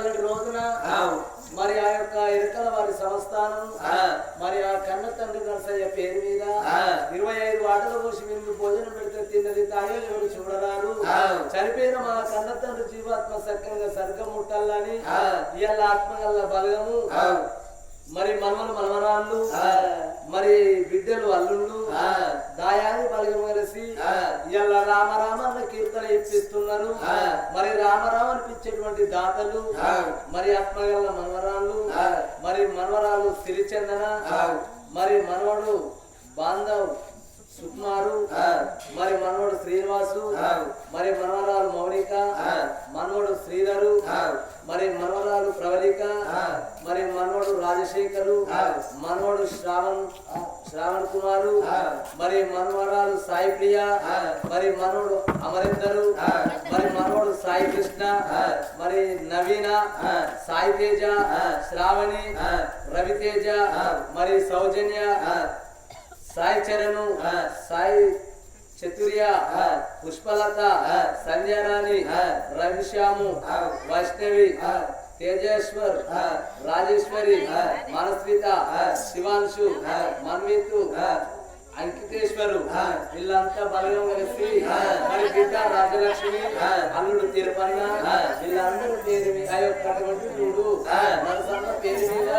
ఇవాళ రోజున మరి ఆ యొక్క ఇరకల వారి సంస్థానం మరి ఆ కన్న తండ్రి నరసయ్య పేరు మీద ఇరవై ఐదు వాటలు పోసి విందు భోజనం పెడితే తిన్నది తాగే ఎవరు చూడరారు చనిపోయిన మా కన్న తండ్రి జీవాత్మ సక్కంగా సర్గం ముట్టాలని ఇవాళ ఆత్మగల్ల బలగము. మరి మనవలు మనవరాళ్ళు మరి బిడ్డలు అల్లుళ్ళు దాయాన్ని కలిసి ఇలా రామరామ అన్న కీర్తన ఇప్పిస్తున్నారు మరి రామరామ అనిపించేటువంటి దాతలు మరి ఆత్మగల్ల మనవరాళ్ళు మరి మనవరాలు సిరిచందన మరి మనవడు బాంధవ్ సుకుమారు మరి మనవడు శ్రీనివాసు మరి మనవరాలు మౌనిక మనవడు శ్రీధరు మరి మనవరాలు ప్రవళిక మరి మనవడు రాజశేఖరు మనవడు శ్రావణ్ శ్రావణ్ కుమారు మరి మనవరాలు సాయి ప్రియ మరి మనవడు అమరేందరు మరి మనవడు సాయి కృష్ణ మరి నవీన సాయి తేజ శ్రావణి రవితేజ మరి సౌజన్య సాయి చరణు సాయి చతుర్య పుష్పలత సంధ్యారాణి రవిశ్యాము వైష్ణవి తేజేశ్వర్ రాజేశ్వరి మనస్విత శివాంశు మన్వితు అంకితేశ్వరు వీళ్ళంతా బలగం కలిసి మరి బిడ్డ రాజలక్ష్మి అల్లుడు తిరుపన్న వీళ్ళందరూ పేరు మీద ఆ యొక్క అటువంటి చూడు మనసన్న పేరు మీద.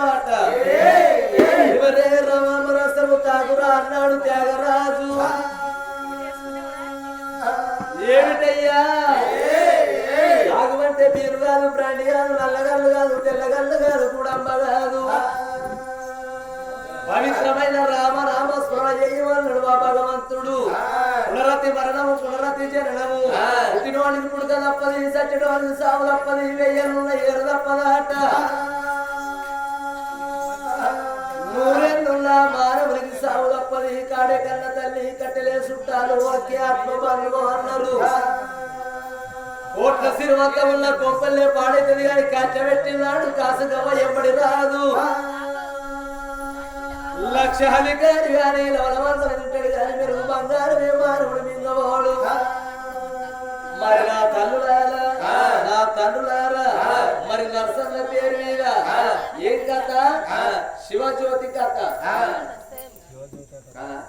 పుణ్యమాట ఎవరే రామరసము తాగురా అన్నాడు త్యాగరాజు. ఏమిటయ్యా? తాగుమంటే బీరు కాదు బ్రాండి కాదు నల్లగల్లు కాదు తెల్లగల్లు కాదు కూడంబ కాదు. పవిత్రమైన రామ రామ స్మరణ చేయమన్నాడు మా భగవంతుడు. పునరతి మరణము పునరతి జననము. పుట్టినవాడికి పుడక తప్పది సచ్చడవాడికి సాగు తప్పది వెయ్యనున్న ఏరు తప్పదాట తప్పది కాడే కన్న తల్లి కట్టెలే చుట్టాలు ఒకే ఆత్మ బంధువు అన్నారు. కోట్ల సిరివంత ఉన్న కొంపల్లే పాడైతుంది కానీ కచ్చబెట్టినాడు కాసు గవ్వ ఎప్పటి రాదు. లక్ష అధికారి గాని లవలవంతులు తింటాడు గాని మెరుగు బంగారు మానవుడు మింగవాడు మరి నా తల్లులారా నా తండ్రులారా మరి నరసన్న పేరు మీద ఏం కథ? శివజ్యోతి కథ.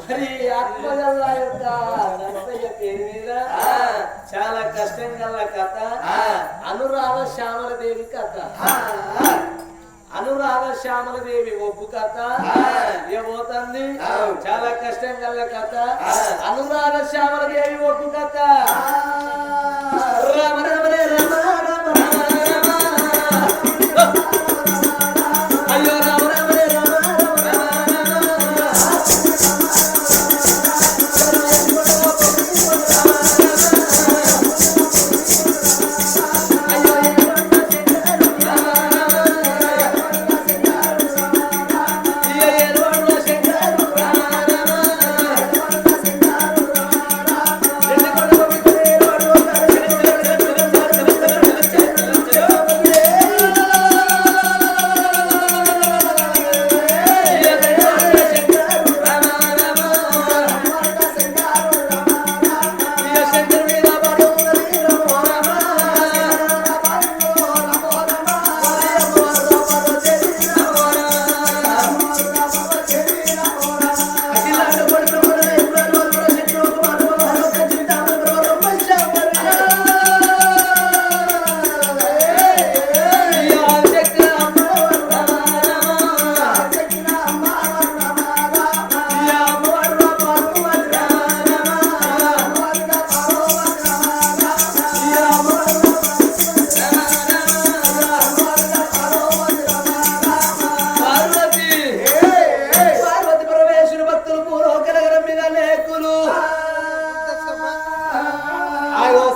మరి ఆత్మగల్ల యొక్క నరసయ్య పేరు మీద కష్టం గల కథ. అనురాధ శ్యామలదేవి కథ. అనురాధ శ్యామలదేవి ఒప్పు కథ. ఏమవుతుంది చాలా కష్టం గల కథ. అనురాధ శ్యామలదేవి ఒప్పు కథ.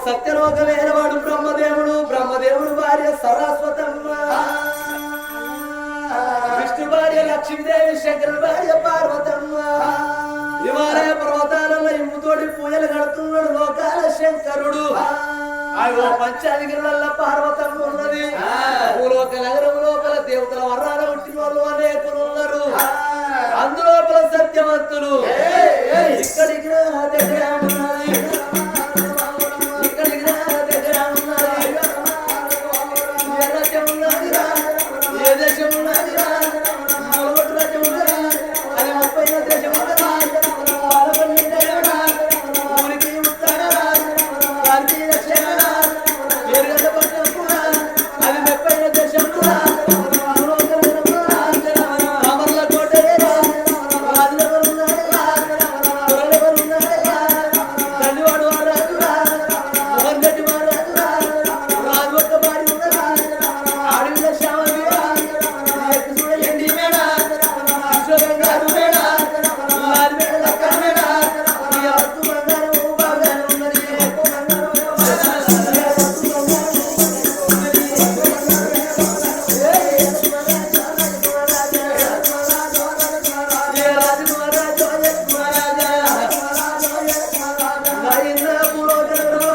సత్యలోకమైన వాడు బ్రహ్మదేవుడు బ్రహ్మదేవుడు భార్య సరస్వతమ్మ. విష్ణు భార్య లక్ష్మీదేవి శంకరుడు భార్య పార్వతమ్మ. హిమాలయ పర్వతాలలో ఇమ్ముతోటి పూజలు కడుతున్నాడు లోకాల శంకరుడు. అయ్యో పంచాదిగిరిల పార్వతమ్మ ఉన్నది. భూలోక నగరం లోపల దేవతల వర్ణాల పుట్టిన వాళ్ళు అనేకులు ఉన్నారు అందులోపల సత్యవంతులు. ఉన్నారు.